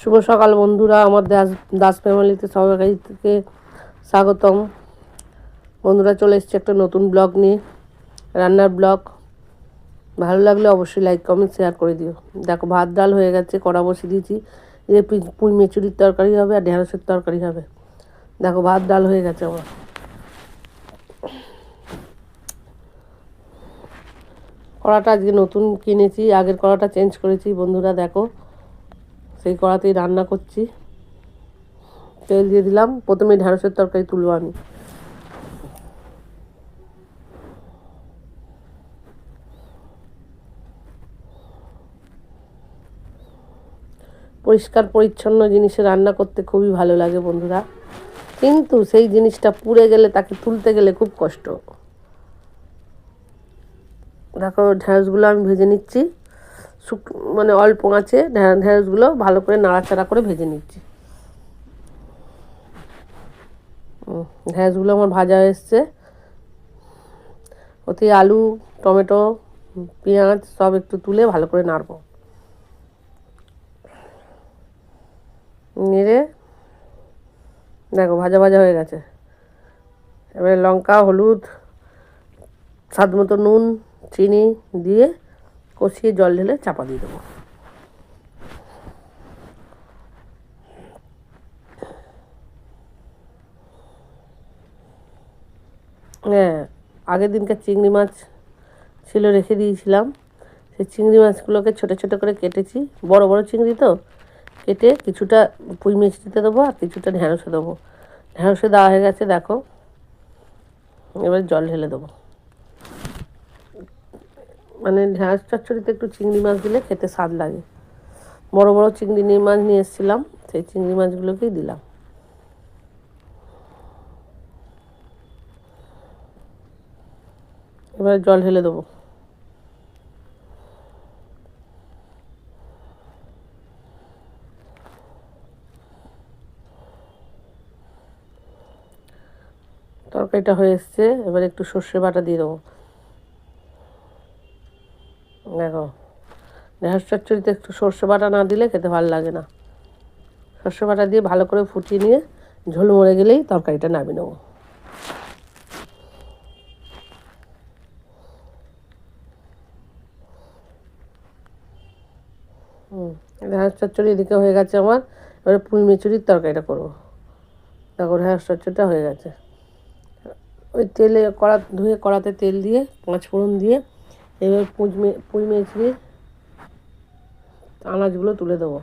শুভ সকাল বন্ধুরা আমার দাস দাস ফ্যামিলিতে সবাই থেকে স্বাগতম। বন্ধুরা, চলে এসছে একটা নতুন ব্লগ নিয়ে, রান্নার ব্লগ। ভালো লাগলে অবশ্যই লাইক কমেন্ট শেয়ার করে দিও। দেখো, ভাত, ডাল হয়ে গেছে, কড়া বসিয়ে দিয়েছি। যে পুঁই মেচুরির তরকারি হবে আর ঢেঁড়সের তরকারি হবে। দেখো, ভাত, ডাল হয়ে গেছে আমার। কড়াটা আজকে নতুন কিনেছি, আগের কড়াটা চেঞ্জ করেছি। বন্ধুরা, দেখো সেই কড়াতেই রান্না করছি। তেল দিয়ে দিলাম। প্রথমে ঢ্যাঁড়সের তরকারি তুলবো আমি। পরিষ্কার পরিচ্ছন্ন জিনিসে রান্না করতে খুবই ভালো লাগে বন্ধুরা। কিন্তু সেই জিনিসটা পুড়ে গেলে, তাকে তুলতে গেলে খুব কষ্ট। দেখো ঢ্যাঁড়সগুলো আমি ভেজে নিচ্ছি। শুক মানে অল্প আঁচে ঢ্যাঁড়সগুলো ভালো করে নাড়াচাড়া করে ভেজে নিচ্ছি। ঢ্যাঁড়সগুলো আমার ভাজা এসছে। ওতে আলু, টমেটো, পেঁয়াজ সব একটু তুলে ভালো করে নাড়ব। নেড়ে, দেখো ভাজা ভাজা হয়ে গেছে। এবারে লঙ্কা, হলুদ, স্বাদ মতো নুন, চিনি দিয়ে কষিয়ে জল ঢেলে চাপা দিয়ে দেবো। হ্যাঁ আগের দিনকার চিংড়ি মাছ ছিল রেখে দিয়েছিলাম। সেই চিংড়ি মাছগুলোকে ছোটো ছোটো করে কেটেছি। বড় বড় চিংড়ি তো। কেটে কিছুটা পুঁই মিষ্টিতে দেবো আর কিছুটা ঢ্যাঁড়সে দেবো। ঢ্যাঁড়সে দেওয়া হয়ে গেছে, দেখো। এবার জল ঢেলে দেবো। মানে ঢ্যাঁড়স চচ্চড়িতে একটু চিংড়ি মাছ দিলে খেতে স্বাদ লাগে। বড় বড় চিংড়ি মাছ নিয়ে এসেছিলাম, সেই চিংড়ি মাছগুলোকেই দিলাম। এবার জল ঢেলে দেবো। তরকারিটা হয়ে এসছে, এবার একটু সর্ষে বাটা দিয়ে দেবো। দেখো। ঢেঁড়স চচ্চড়িতে একটু সর্ষে বাটা না দিলে খেতে ভালো লাগে না। সর্ষে বাটা দিয়ে ভালো করে ফুটিয়ে নিয়ে ঝোল মরে গেলেই তরকারিটা নামিয়ে নেব। ঢেঁড়স চচ্চড়ি এদিকে হয়ে গেছে আমার। এবারে পুঁই মেচুরির তরকারিটা করব। দেখো ঢেঁড়স চচ্চড়িটা হয়ে গেছে। ওই তেলে কড়া, ধুয়ে কড়াতে তেল দিয়ে পাঁচ ফোড়ন দিয়ে এবার পুঁই পুঁই মেচড়ির আনাজগুলো তুলে দেবো।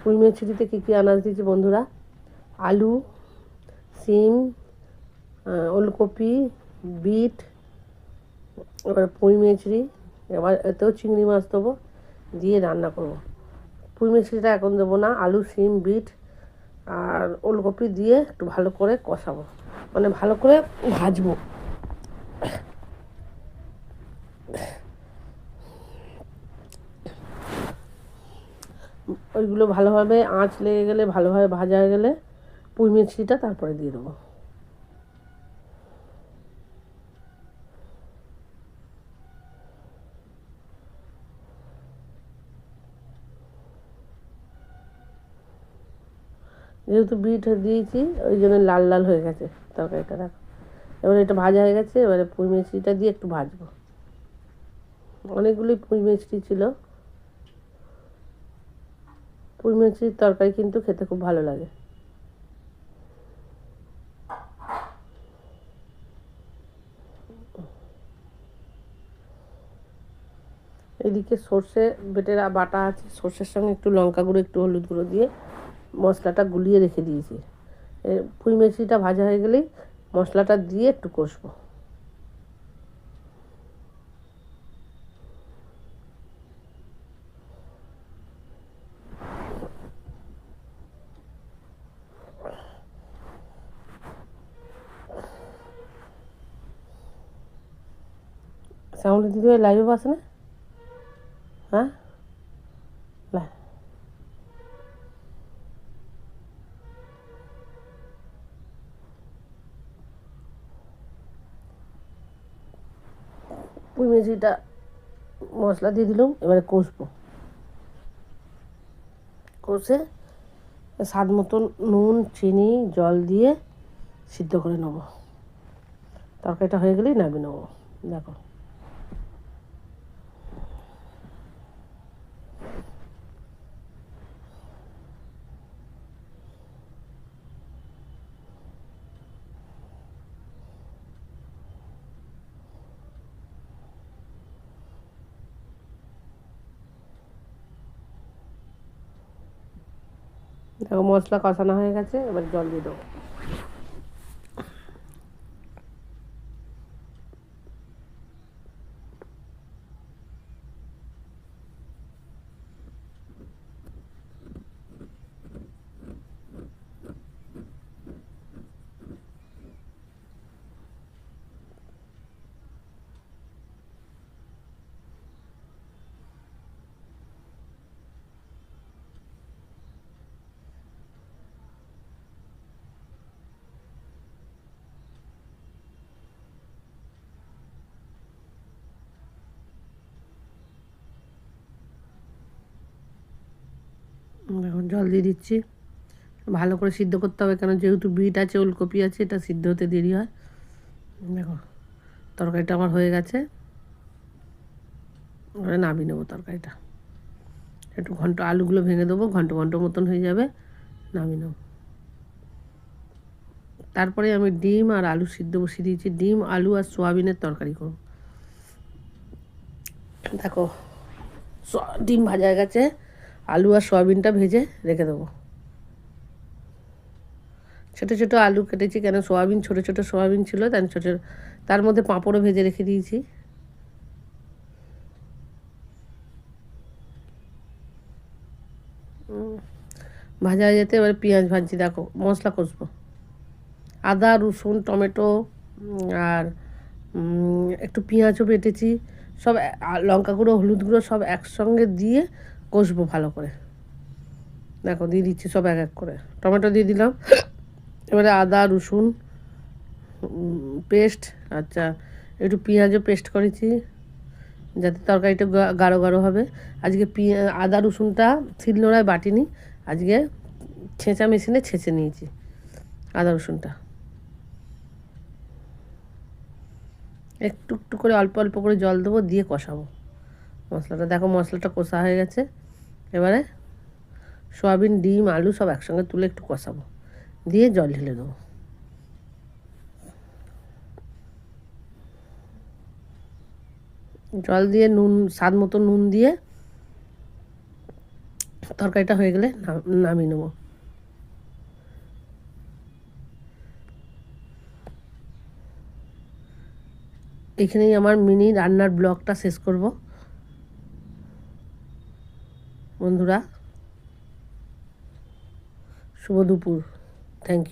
পুঁই মেচড়িতে কী কী আনাজ দিয়েছি বন্ধুরা? আলু, সিম ওলকপি, বিট, এবার পুঁই মেচড়ি এবার এতেও চিংড়ি মাছ দেবো, দিয়ে রান্না করব। পুঁই মিষ্টিটা এখন দেবো না, আলু, সিম, বিট আর ওলকপি দিয়ে একটু ভালো করে কষাবো। মানে ভালো করে ভাজবো। ওইগুলো ভালোভাবে আঁচ লেগে গেলে, ভালোভাবে ভাজা হয়ে গেলে পুঁই মিষ্টিটা তারপরে দিয়ে দেবো। যেহেতু বিট দিয়েছি, ওই জন্য লাল লাল হয়ে গেছে তরকারিটা, দেখো। এবার এটা ভাজা হয়ে গেছে, এবারে পুঁই মিষ্টিটা দিয়ে একটু ভাজবো। অনেকগুলি পুঁই মিষ্টি ছিল। পুঁই মিষ্টির তরকারি কিন্তু খেতে খুব ভালো লাগে। এদিকে সর্ষে বেটের বাটা আছে, সর্ষের সঙ্গে একটু লঙ্কা গুঁড়ো, একটু হলুদ গুঁড়ো দিয়ে মশলাটা গুলিয়ে রেখে দিয়েছি। পুঁই মেশিটা ভাজা হয়ে গেলেই মশলাটা দিয়ে একটু কষবো। শ্যামলি দিদি লাইভে বসে না? হ্যাঁ? পুঁই মেঝিটা মশলা দিয়ে দিলাম, এবারে কষবো। কষে স্বাদ মতন নুন, চিনি, জল দিয়ে সিদ্ধ করে নেব। তরকারিটা হয়ে গেলেই নামিয়ে নেব। দেখো। দেখো মশলা কষানো হয়ে গেছে এবার জল দিয়ে দেবো। এখন জল দিয়ে দিচ্ছি। ভালো করে সিদ্ধ করতে হবে, কেন যেহেতু বিট আছে, ওলকপি আছে, এটা সিদ্ধ হতে দেরি হয়। দেখো, তরকারিটা আমার হয়ে গেছে। এবারে নামিয়ে নেব তরকারিটা। একটু ঘন্ট, আলুগুলো ভেঙে দেবো, ঘন্ট ঘন্ট মতন হয়ে যাবে, নামিয়ে নেব। তারপরে আমি ডিম আর আলু সিদ্ধ বসিয়ে দিয়েছি। ডিম, আলু আর সোয়াবিনের তরকারি করব। দেখো ডিম ভাজা গেছে। আলু আর সয়াবিনটা ভেজে রেখে দেবো। ছোটো ছোটো আলু কেটেছি কেন সয়াবিন, ছোটো ছোটো সয়াবিন ছিল, তাই ছোটো তার মধ্যে পাঁপড়ও ভেজে রেখে দিয়েছি। ভাজা যেতে এবার পেঁয়াজ ভাজছি, দেখো মশলা কষবো। আদা, রসুন, টমেটো আর একটু পেঁয়াজও বেটেছি। সব লঙ্কা গুঁড়ো, হলুদ গুঁড়ো সব একসঙ্গে দিয়ে কষবো ভালো করে। দেখো, দিয়ে দিচ্ছি সব এক এক করে। টমেটো দিয়ে দিলাম। এবারে আদা, রসুন পেস্ট আচ্ছা একটু পেঁয়াজও পেস্ট করেছি, যাতে তরকারিটা গাঢ় গাঢ় হবে। আজকে আদা, রসুনটা ছিল শিলনোড়ায় বাটিনি। আজকে ছেঁচা মেশিনে ছেঁচে নিয়েছি আদা, রসুনটা। একটু একটু করে অল্প অল্প করে জল দেবো, দিয়ে কষাবো। মশলাটা, দেখো মশলাটা কষা হয়ে গেছে। এবারে সয়াবিন, ডিম, আলু সব একসঙ্গে তুলে একটু কষাবো। দিয়ে জল ঢেলে দেবো। জল দিয়ে নুন, স্বাদ মতো নুন দিয়ে তরকারিটা হয়ে গেলে নামিয়ে নেব। এখানেই আমার মিনি রান্নার ব্লগটা শেষ করব। বন্ধুরা শুভ দুপুর।